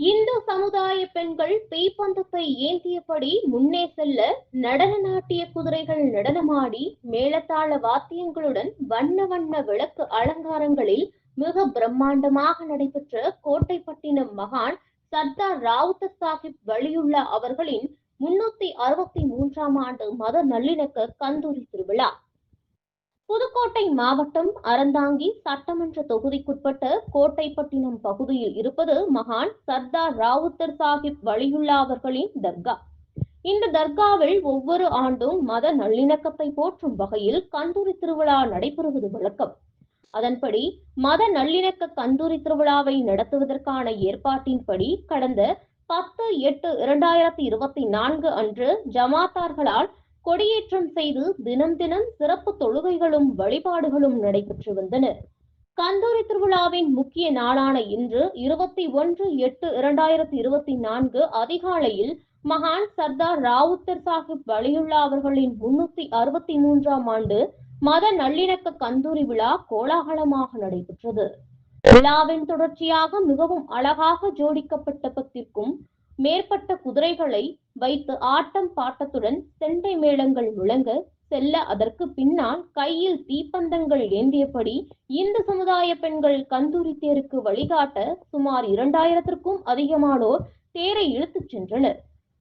இந்து சமுதாய பெண்கள் பேய்பந்தத்தை ஏந்தியபடி முன்னே செல்ல நடன நாட்டிய குதிரைகள் நடனமாடி மேளத்தாள வாத்தியங்களுடன் வண்ண வண்ண விளக்கு அலங்காரங்களில் மிக பிரம்மாண்டமாக நடைபெற்ற கோட்டைப்பட்டினம் மகான் சர்தார் ராவுத்த சாஹிப் வழியுள்ள அவர்களின் முன்னூத்தி அறுபத்தி மூன்றாம் ஆண்டு மத நல்லிணக்க கந்தூரி திருவிழா. புதுக்கோட்டை மாவட்டம் அறந்தாங்கி சட்டமன்ற தொகுதிக்குட்பட்ட கோட்டைப்பட்டினம் பகுதியில் இருப்பது மகான் சர்தார் ராவுத்தர் சாஹிப் வழியுள்ளா அவர்களின் தர்கா. இந்த தர்காவில் ஒவ்வொரு ஆண்டும் மத நல்லிணக்கத்தை போற்றும் வகையில் கந்தூரி திருவிழா நடைபெறுவது வழக்கம். அதன்படி மத நல்லிணக்க கந்தூரி திருவிழாவை நடத்துவதற்கான ஏற்பாட்டின்படி கடந்த பத்து எட்டு இரண்டாயிரத்தி இருபத்தி நான்கு அன்று ஜமாத்தார்களால் கொடியேற்றம் செய்து தினம் தினம் சிறப்பு தொழுகைகளும் வழிபாடுகளும் நடைபெற்று வந்தன. கந்தூரி திருவிழாவின் முக்கிய நாளான இன்று இருபத்தி ஒன்று எட்டு இரண்டாயிரத்தி இருபத்தி நான்கு அதிகாலையில் மகான் சர்தார் ராவுத்தர் சாஹிப் வலியுல்லா அவர்களின் முன்னூத்தி அறுபத்தி மூன்றாம் ஆண்டு மத நல்லிணக்க கந்தூரி விழா கோலாகலமாக நடைபெற்றது. விழாவின் தொடர்ச்சியாக மிகவும் அழகாக ஜோடிக்கப்பட்ட பத்திற்கும் மேற்பட்ட குதிரைகளை வைத்து ஆட்டம் பாட்டத்துடன் செண்டை மேளங்கள் முழங்க செல்ல அதற்கு பின்னால் கையில் தீப்பந்தங்கள் ஏந்தியபடி இந்து சமுதாய பெண்கள் கந்தூரி தேருக்கு வழிகாட்ட சுமார் இரண்டாயிரத்திற்கும் அதிகமானோர் தேரை இழுத்துச் சென்றனர்.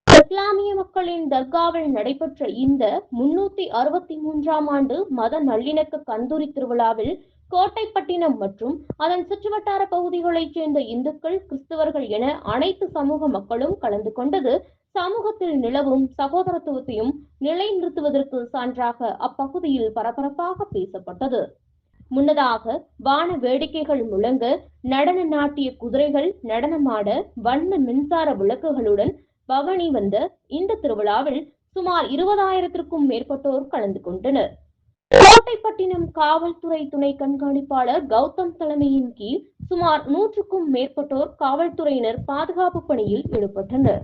இஸ்லாமிய மக்களின் தர்காவில் நடைபெற்ற இந்த முன்னூத்தி அறுபத்தி மூன்றாம் ஆண்டு மத நல்லிணக்க கந்தூரி திருவிழாவில் கோட்டைப்பட்டினம் மற்றும் அதன் சுற்றுவட்டார பகுதிகளைச் சேர்ந்த இந்துக்கள் கிறிஸ்தவர்கள் என அனைத்து சமூக மக்களும் கலந்து கொண்டது சமூகத்தில் நிலவும் சகோதரத்துவத்தையும் நிலைநிறுத்துவதற்கு சான்றாக அப்பகுதியில் பரபரப்பாக பேசப்பட்டது. முன்னதாக வான வேடிக்கைகள் முழங்க நடன நாட்டிய குதிரைகள் நடனமாட வண்ண மின்சார விளக்குகளுடன் பவனி வந்த இந்த திருவிழாவில் சுமார் இருபதாயிரத்திற்கும் மேற்பட்டோர் கலந்து கொண்டனர். கோட்டைப்பட்டினம் காவல்துறை துணை கண்காணிப்பாளர் கௌதம் தலைமையின் கீழ் சுமார் நூற்றுக்கும் மேற்பட்டோர் காவல்துறையினர் பாதுகாப்பு பணியில் ஈடுபட்டனர்.